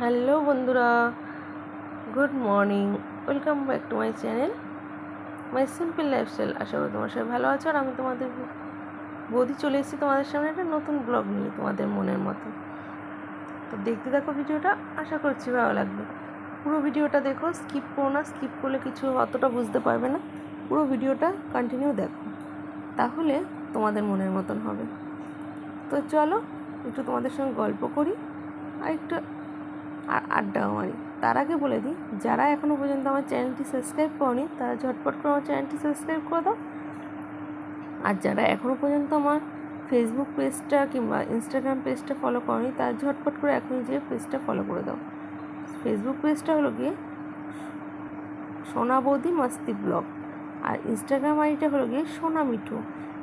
Hello বন্ধুরা, good morning. Welcome back to my channel. My simple lifestyle. আশা করি তোমার সবাই ভালো আছো আর আমি তোমাদের বৌদি চলে এসেছি তোমাদের সামনে একটা নতুন ব্লগ নিয়ে তোমাদের মনের মতো। তো দেখতে দেখো ভিডিওটা, আশা করছি ভালো লাগবে। পুরো ভিডিওটা দেখো স্কিপ করো না স্কিপ করলে কিছু অতটা বুঝতে পারবে না। পুরো ভিডিওটা কন্টিনিউ দেখো। তাহলে তোমাদের মনের মতন হবে। তো চলো, একটু তোমাদের সঙ্গে গল্প করি। আর একটু আর আড্ডাও মারি তার আগে বলে দিই, যারা এখনও পর্যন্ত আমার চ্যানেলটি সাবস্ক্রাইব করনি, তারা ঝটপট করে আমার চ্যানেলটি সাবস্ক্রাইব করে দাও। আর যারা এখনও পর্যন্ত আমার ফেসবুক পেজটা কিংবা ইনস্টাগ্রাম পেজটা ফলো করনি, তারা ঝটপট করে এখনই যেয়ে পেজটা ফলো করে দাও। ফেসবুক পেজটা হলো গিয়ে সোনা বৌদি মাস্তি ব্লগ। আর ইনস্টাগ্রাম আইডিটা হলো গিয়ে সোনা মিঠু।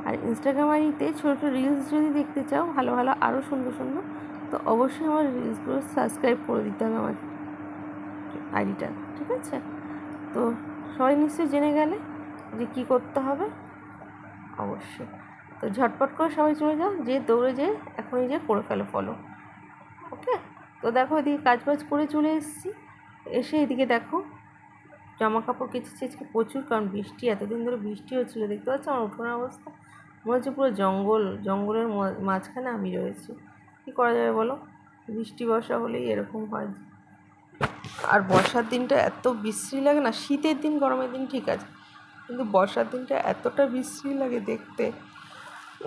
আর ইনস্টাগ্রাম আইডিতে ছোটো ছোটো রিলস যদি দেখতে চাও, ভালো ভালো আরও সুন্দর সুন্দর তো অবশ্যই আমার রিলসগুলো সাবস্ক্রাইব করে দিতে হবে আমার আইডিটা ঠিক আছে? তো সবাই নিশ্চয়ই জেনে গেলে যে কী করতে হবে, অবশ্যই। তো ঝটপট করে সবাই চলে যাও যে দৌড়ে যে এখনই যে করে ফেলো ফলো ওকে তো দেখো এদিকে কাজ বাজ করে চলে এসেছি। এসে এদিকে দেখো জামা কাপড় কেচেছি আজকে প্রচুর, কারণ বৃষ্টি, এতদিন ধরে বৃষ্টি হচ্ছিল, দেখতে পাচ্ছ আমার উঠোনের অবস্থা? মনে হচ্ছে পুরো জঙ্গল, জঙ্গলের মাঝখানে আমি রয়েছি। কী করা যাবে বলো? বৃষ্টি, বর্ষা হলেই এরকম হয়। আর বর্ষার দিনটা এত বিশ্রী লাগে না, শীতের দিন, গরমের দিন ঠিক আছে। কিন্তু বর্ষার দিনটা এতটা বিশ্রী লাগে দেখতে,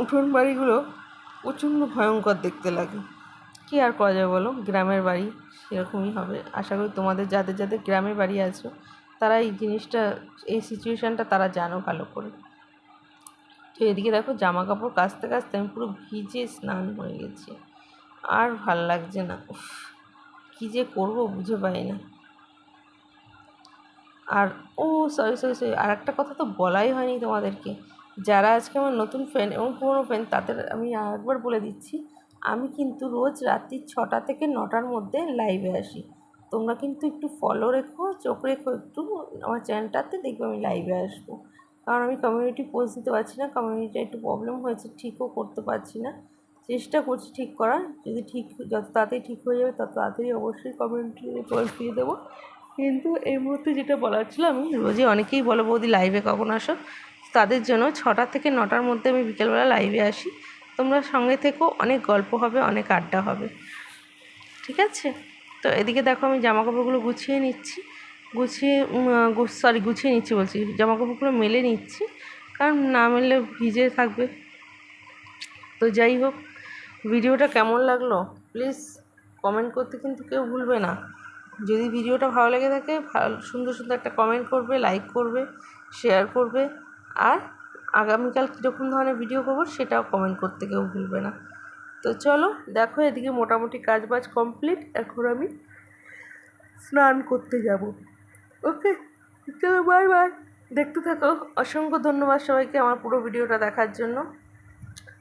উঠোন বাড়িগুলো প্রচণ্ড ভয়ঙ্কর দেখতে লাগে। কী আর করা যাবে বলো? গ্রামের বাড়ি সেরকমই হবে। আশা করি তোমাদের যাদের যাদের গ্রামের বাড়ি আছো, তারা এই জিনিসটা, এই সিচুয়েশানটা তারা জানো ভালো করে। তো এদিকে দেখো জামা কাপড় কাচতে কাচতে আমি পুরো ভিজে স্নান হয়ে গেছি। আর ভালো লাগছে না। কী যে করব বুঝে পাই না। আর, ও সরি সরি সরি আর একটা কথা তো বলাই হয়নি তোমাদেরকে। যারা আজকে আমার নতুন ফ্রেন্ড এবং পুরনো ফ্রেন্ড তাদের আমি আরেকবার বলে দিচ্ছি, আমি কিন্তু রোজ রাত্রি ছটা থেকে নটার মধ্যে লাইভে আসি। তোমরা কিন্তু একটু ফলো রেখো, চোখ রেখো একটু, আমার চ্যানেলটাতে দেখবে আমি লাইভে আসব। কারণ আমি কমিউনিটি পোস্ট দিতে পারছি না কমিউনিটিটা একটু প্রবলেম হয়েছে, ঠিকও করতে পারছি না। চেষ্টা করছি ঠিক করার। যদি ঠিক, যত তাড়াতাড়ি ঠিক হয়ে যাবে, তত তাড়াতাড়ি অবশ্যই কমিউনিটি পোস্ট দিয়ে দেবো। কিন্তু এই মুহূর্তে যেটা বলার ছিল, আমি রোজই অনেকেই বলো, বৌদি লাইভে কখন আসো? তাদের জন্য ছটা থেকে নটার মধ্যে আমি বিকেলবেলা লাইভে আসি। তোমরা সঙ্গে থেকেও অনেক গল্প হবে, অনেক আড্ডা হবে। ঠিক আছে? তো এদিকে দেখো, আমি জামা কাপড়গুলো গুছিয়ে নিচ্ছি। গুছিয়ে সরি গুছিয়ে নিচ্ছি বলছি। জামা কাপড়গুলো মেলে নিচ্ছি, কারণ না মেললে ভিজে থাকবে। তো যাই হোক ভিডিওটা কেমন লাগল? প্লিজ কমেন্ট করতে কিন্তু কেউ ভুলবে না। যদি ভিডিওটা ভালো লেগে থাকে সুন্দর সুন্দর একটা কমেন্ট করবে লাইক করবে শেয়ার করবে, আর আগামীকাল কীরকম ধরনের ভিডিও করব সেটাও কমেন্ট করতে কেউ ভুলবে না। তো চলো, দেখো এদিকে মোটামুটি কাজ বাজ কমপ্লিট এখন আমি স্নান করতে যাব। ওকে চলো বাই বাই দেখতে থাকো। অসংখ্য ধন্যবাদ সবাইকে আমার পুরো ভিডিওটা দেখার জন্য।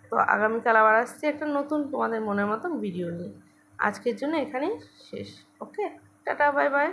তো আগামীকাল আবার আসছি একটা নতুন তোমাদের মনের মতন ভিডিও নিয়ে। আজকের জন্য এখানেই শেষ। ওকে টাটা বাই বাই